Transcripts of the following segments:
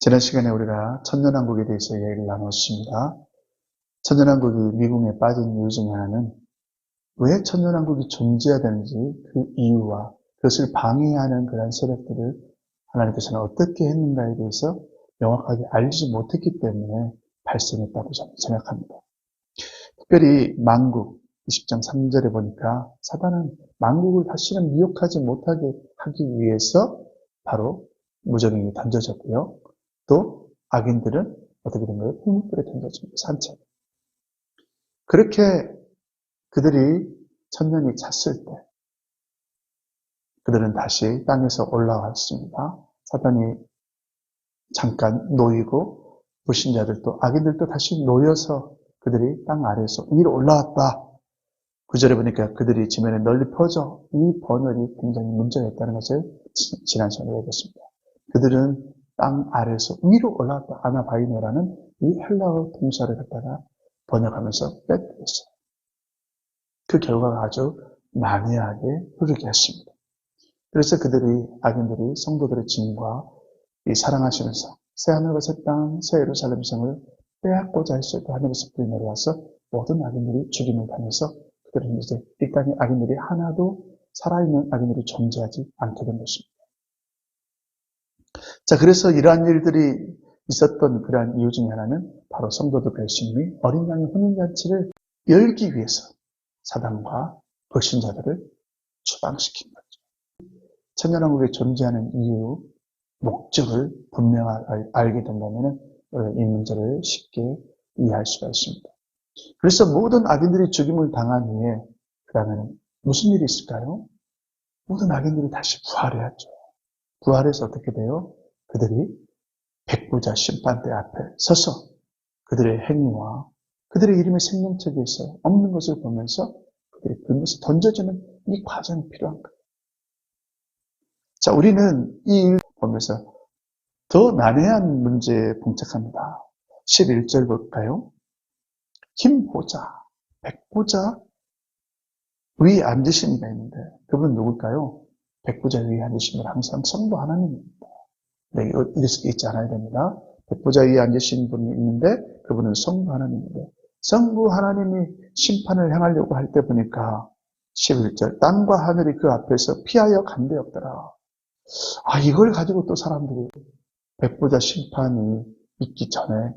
지난 시간에 우리가 천년왕국에 대해서 이야기를 나눴습니다. 천년왕국이 미궁에 빠진 이유 중에 하나는 왜 천년왕국이 존재해야 되는지 그 이유와 그것을 방해하는 그런 세력들을 하나님께서는 어떻게 했는가에 대해서 명확하게 알지 못했기 때문에 발생했다고 저는 생각합니다. 특별히 만국 20장 3절에 보니까 사단은 만국을 다시는 미혹하지 못하게 하기 위해서 바로 무적행이 던져졌고요. 또 악인들은 어떻게 된 거예요? 풍물불에 던져집니다. 산채. 그렇게 그들이 천년이 찼을 때 그들은 다시 땅에서 올라왔습니다. 사단이 잠깐 놓이고 불신자들도 악인들도 다시 놓여서 그들이 땅 아래에서 위로 올라왔다. 구절에 보니까 그들이 지면에 널리 퍼져 이 번열이 굉장히 문제가 있다는 것을 지난 시간에 얘기했습니다. 그들은 땅 아래에서 위로 올라왔다. 아나바이노라는 이 헬라어 동사를 갖다가 번역하면서 뺏겼어요. 그 결과가 아주 난해하게 흐르게 했습니다. 그래서 그들이, 악인들이 성도들의 짐과 이 사랑하시면서 새하늘과 새 땅, 새 예루살렘 성을 빼앗고자 했을 때 하늘에서 불이 내려와서 모든 악인들이 죽임을 당해서 그들은 이제 이 땅의 악인들이 하나도 살아있는 악인들이 존재하지 않게 된 것입니다. 자, 그래서 이러한 일들이 있었던 그러한 이유 중에 하나는 바로 성도들 결심이 어린 양의 혼인잔치를 열기 위해서 사단과 불신자들을 추방시킨 거죠. 천년왕국에 존재하는 이유, 목적을 분명하게 알게 된다면 이 문제를 쉽게 이해할 수가 있습니다. 그래서 모든 악인들이 죽임을 당한 후에 그 다음에는 무슨 일이 있을까요? 모든 악인들이 다시 부활해야죠. 부활해서 어떻게 돼요? 그들이 백부자 심판대 앞에 서서 그들의 행위와 그들의 이름의 생명책에 있어 없는 것을 보면서 그들이 그것을 던져주는 이 과정이 필요한 거예요. 자, 우리는 이 일 보면서 더 난해한 문제에 봉착합니다. 11절 볼까요? 힘보자, 백보자 위에 앉으신 분 있는데 그분 누굴까요? 백보자 위에 앉으신 분 항상 성부 하나님입니다. 네, 이렇게 있지 않아야 됩니다. 백보자 앉으신 분이 있는데 그분은 성부 하나님인데 성부 하나님이 심판을 행하려고 할 때 보니까 11절 땅과 하늘이 그 앞에서 피하여 간데 없더라. 아 이걸 가지고 또 사람들이 백보자 심판이 있기 전에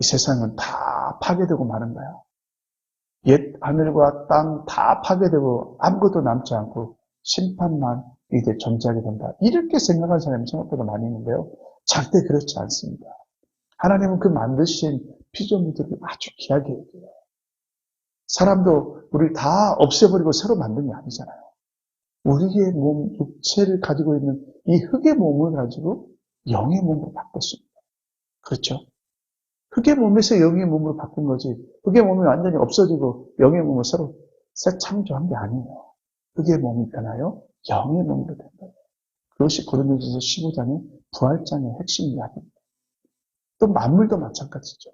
이 세상은 다 파괴되고 마는 거야. 옛 하늘과 땅 다 파괴되고 아무것도 남지 않고 심판만 이제 존재하게 된다. 이렇게 생각하는 사람이 생각보다 많이 있는데요. 절대 그렇지 않습니다. 하나님은 그 만드신 피조물들을 아주 귀하게 여겨요. 사람도 우리를 다 없애버리고 새로 만든 게 아니잖아요. 우리의 몸, 육체를 가지고 있는 이 흙의 몸을 가지고 영의 몸으로 바꿨습니다. 그렇죠? 흙의 몸에서 영의 몸으로 바꾼 거지. 흙의 몸이 완전히 없어지고 영의 몸을 새로 새 창조한 게 아니에요. 흙의 몸이 변하여 영의 몸으로 된 거예요. 그것이 고린도전서 15장의 부활장의 핵심 이야기입니다. 또 만물도 마찬가지죠.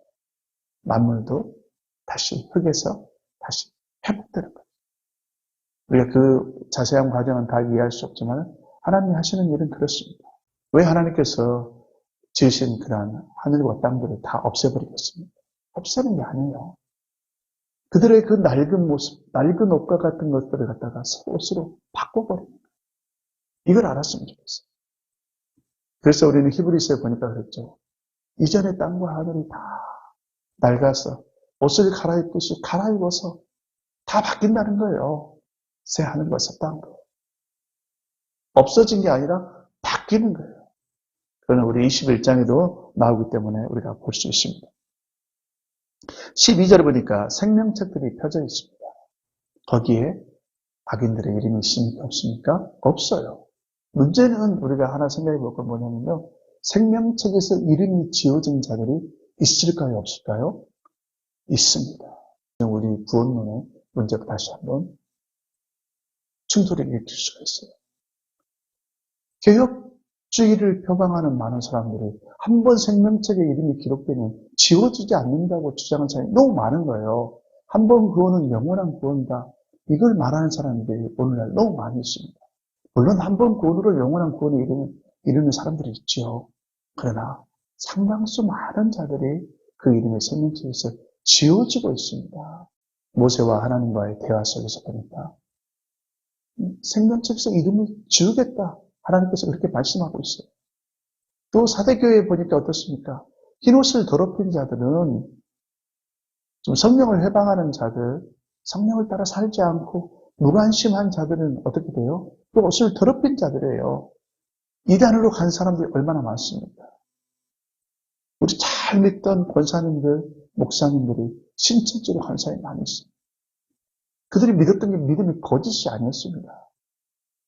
만물도 다시 흙에서 다시 회복되는 거예요. 우리가 그 자세한 과정은 다 이해할 수 없지만 하나님이 하시는 일은 그렇습니다. 왜 하나님께서 지으신 그러한 하늘과 땅들을 다 없애버리겠습니까? 없애는 게 아니에요. 그들의 그 낡은 모습, 낡은 옷과 같은 것들을 갖다가 옷으로 바꿔버립니다. 이걸 알았으면 좋겠어요. 그래서 우리는 히브리스에 보니까 그랬죠. 이전의 땅과 하늘이 다 낡아서 옷을 갈아입듯이 갈아입어서 다 바뀐다는 거예요. 새 하늘과 새 땅으로. 없어진 게 아니라 바뀌는 거예요. 그거는 우리 21장에도 나오기 때문에 우리가 볼 수 있습니다. 12절에 보니까 생명책들이 펴져 있습니다. 거기에 악인들의 이름이 있습니까? 없습니까? 없어요. 문제는 우리가 하나 생각해 볼 건 뭐냐면요. 생명책에서 이름이 지어진 자들이 있을까요? 없을까요? 있습니다. 우리 구원론의 문제가 다시 한번 충돌을 일으킬 수가 있어요. 개혁 주의를 표방하는 많은 사람들이 한 번 생명책에 이름이 기록되면 지워지지 않는다고 주장하는 사람이 너무 많은 거예요. 한 번 구원은 영원한 구원이다. 이걸 말하는 사람들이 오늘날 너무 많이 있습니다. 물론 한 번 구원으로 영원한 구원에 이르는, 이르는 사람들이 있지요. 그러나 상당수 많은 자들이 그 이름의 생명책에서 지워지고 있습니다. 모세와 하나님과의 대화 속에서 보니까 생명책에서 이름을 지우겠다. 하나님께서 그렇게 말씀하고 있어요. 또 사대교회에 보니까 어떻습니까? 흰 옷을 더럽힌 자들은 좀 성령을 해방하는 자들, 성령을 따라 살지 않고 무관심한 자들은 어떻게 돼요? 또 옷을 더럽힌 자들이에요. 이단으로 간 사람들이 얼마나 많습니까? 우리 잘 믿던 권사님들, 목사님들이 신천지로 간 사람이 많이 있어요. 그들이 믿었던 게 믿음이 거짓이 아니었습니다.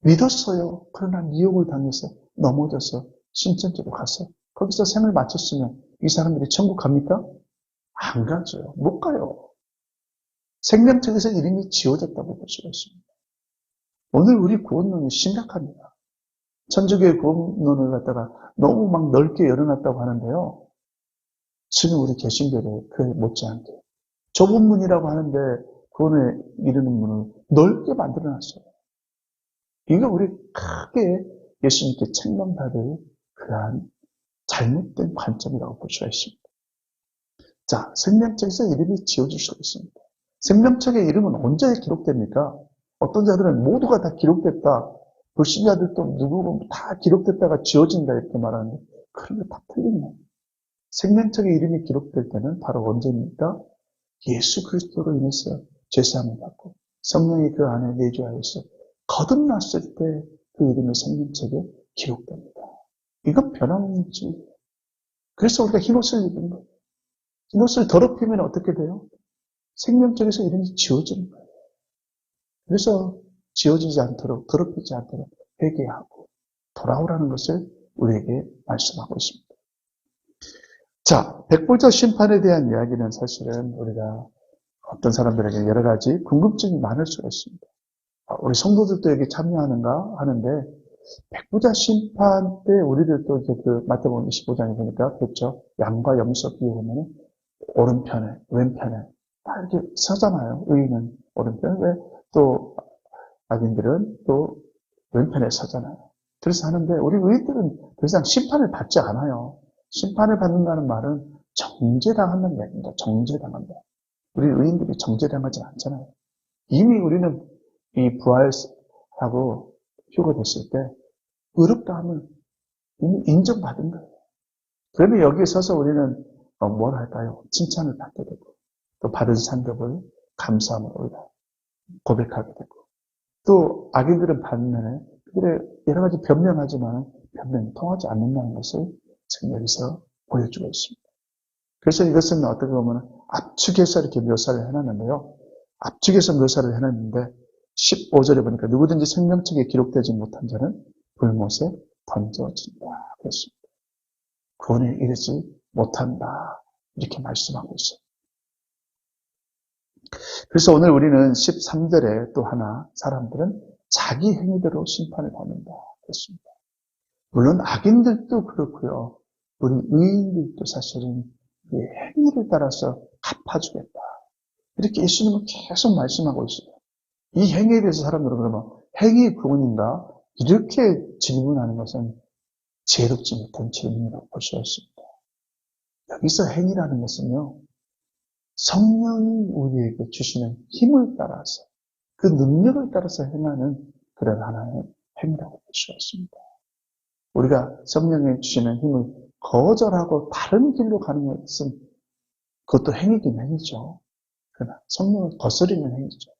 믿었어요. 그러나 미혹을 당해서 넘어져서 신천지로 가서 거기서 생을 마쳤으면 이 사람들이 천국 갑니까? 안 가죠. 못 가요. 생명책에서 이름이 지워졌다고 볼 수가 있습니다. 오늘 우리 구원론이 심각합니다. 천주교의 구원론을 갖다가 너무 막 넓게 열어놨다고 하는데요. 지금 우리 개신교를 그에 못지않게 좁은 문이라고 하는데 구원에 이르는 문을 넓게 만들어놨어요. 이거 우리 크게 예수님께 책망받을 그러한 잘못된 관점이라고 볼 수가 있습니다. 자, 생명책에서 이름이 지워질 수가 있습니다. 생명책의 이름은 언제 기록됩니까? 어떤 자들은 모두가 다 기록됐다. 불신자들도 누구고 다 기록됐다가 지워진다 이렇게 말하는데 그런 게 다 틀리네. 생명책의 이름이 기록될 때는 바로 언제입니까? 예수 그리스도로 인해서 죄사함을 받고 성령이 그 안에 내주하여서 거듭났을 때 그 이름의 생명책에 기록됩니다. 이건 진리예요. 그래서 우리가 흰옷을 입은 거예요. 흰옷을 더럽히면 어떻게 돼요? 생명책에서 이름이 지워지는 거예요. 그래서 지워지지 않도록, 더럽히지 않도록 회개하고 돌아오라는 것을 우리에게 말씀하고 있습니다. 자, 백불자 심판에 대한 이야기는 사실은 우리가 어떤 사람들에게 여러 가지 궁금증이 많을 수가 있습니다. 아, 우리 성도들도 여기 참여하는가 하는데 백부자 심판 때 우리들도 이제 그 마태복음 25장에 보니까 그렇죠. 양과 염소 비우면 오른편에 왼편에 다 이렇게 서잖아요. 의인은 오른편에 왜또 악인들은 또 왼편에 서잖아요. 그래서 하는데 우리 의인들은 더 이상 심판을 받지 않아요. 심판을 받는다는 말은 정죄당한다는 얘기입니다. 정죄당한다. 우리 의인들이 정죄당하지 않잖아요. 이미 우리는 이 부활하고 휴거됐을 때 의롭다 함을 이미 인정받은 거예요. 그러면 여기에 서서 우리는 어, 뭘 할까요? 칭찬을 받게 되고 또 받은 상급을 감사함을 우리가 고백하게 되고 또 악인들은 반면에 그들의 여러 가지 변명하지만 변명이 통하지 않는다는 것을 지금 여기서 보여주고 있습니다. 그래서 이것은 어떻게 보면 압축해서 이렇게 묘사를 해놨는데요. 압축해서 묘사를 해놨는데 15절에 보니까 누구든지 생명책에 기록되지 못한 자는 불못에 던져진다. 그렇습니다. 구원에 이르지 못한다. 이렇게 말씀하고 있어요. 그래서 오늘 우리는 13절에 또 하나 사람들은 자기 행위대로 심판을 받는다. 그렇습니다. 물론 악인들도 그렇고요. 우리 의인들도 사실은 행위를 따라서 갚아주겠다. 이렇게 예수님은 계속 말씀하고 있어요. 이 행위에 대해서 사람들은 그러면 행위 구원인가? 이렇게 질문하는 것은 못한 질문이라고 볼 수 있습니다. 여기서 행위라는 것은요, 성령이 우리에게 주시는 힘을 따라서, 그 능력을 따라서 행하는 그런 하나의 행위라고 볼 수가 있습니다. 우리가 성령이 주시는 힘을 거절하고 다른 길로 가는 것은 그것도 행위긴 행위죠. 그러나 성령을 거스리는 행위죠.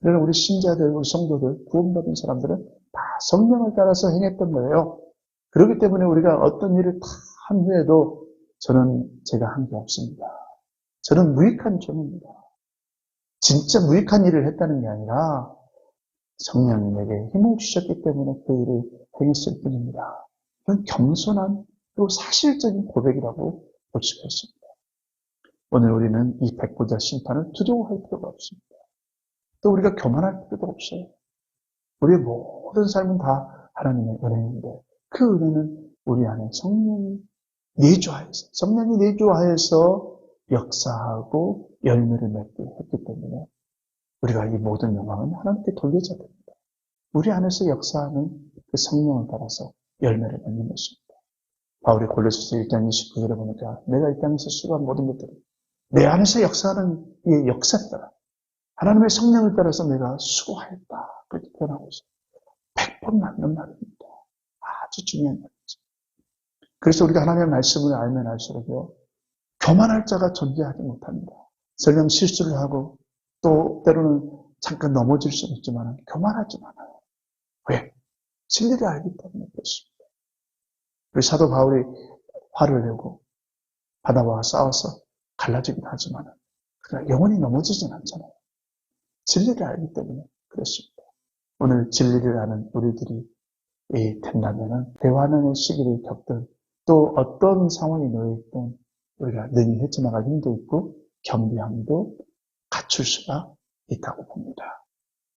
그러나 우리 신자들, 우리 성도들, 구원받은 사람들은 다 성령을 따라서 행했던 거예요. 그렇기 때문에 우리가 어떤 일을 다한 후에도 저는 제가 한 게 없습니다. 저는 무익한 종입니다. 진짜 무익한 일을 했다는 게 아니라 성령이 내게 힘을 주셨기 때문에 그 일을 행했을 뿐입니다. 그건 겸손한 또 사실적인 고백이라고 볼 수가 있습니다. 오늘 우리는 이 백보자 심판을 두려워할 필요가 없습니다. 또 우리가 교만할 필요도 없어요. 우리의 모든 삶은 다 하나님의 은혜인데 그 은혜는 우리 안에 성령이 내주하여서 성령이 내주하여서 역사하고 열매를 맺게 했기 때문에 우리가 이 모든 영광은 하나님께 돌려져야 됩니다. 우리 안에서 역사하는 그 성령을 따라서 열매를 맺는 것입니다. 바울이 골로새서 1장 29절에 보니까 내가 이 땅에서 수고한 모든 것들을 내 안에서 역사하는 이 역사 따라 하나님의 성령을 따라서 내가 수고하였다. 그렇게 표현하고 있어요. 100번 맞는 말입니다. 아주 중요한 말이죠. 그래서 우리가 하나님의 말씀을 알면 알수록요. 교만할 자가 존재하지 못합니다. 설령 실수를 하고 또 때로는 잠깐 넘어질 수는 있지만 교만하지 않아요. 왜? 진리를 알기 때문에 그렇습니다. 우리 사도 바울이 화를 내고 바다와 싸워서 갈라지긴 하지만 그러나 영원히 넘어지진 않잖아요. 진리를 알기 때문에 그렇습니다. 오늘 진리를 아는 우리들이 이 된다면은 대화하는 시기를 겪든 또 어떤 상황이 놓여있든 우리가 능히 헤쳐나갈 힘도 있고 겸비함도 갖출 수가 있다고 봅니다.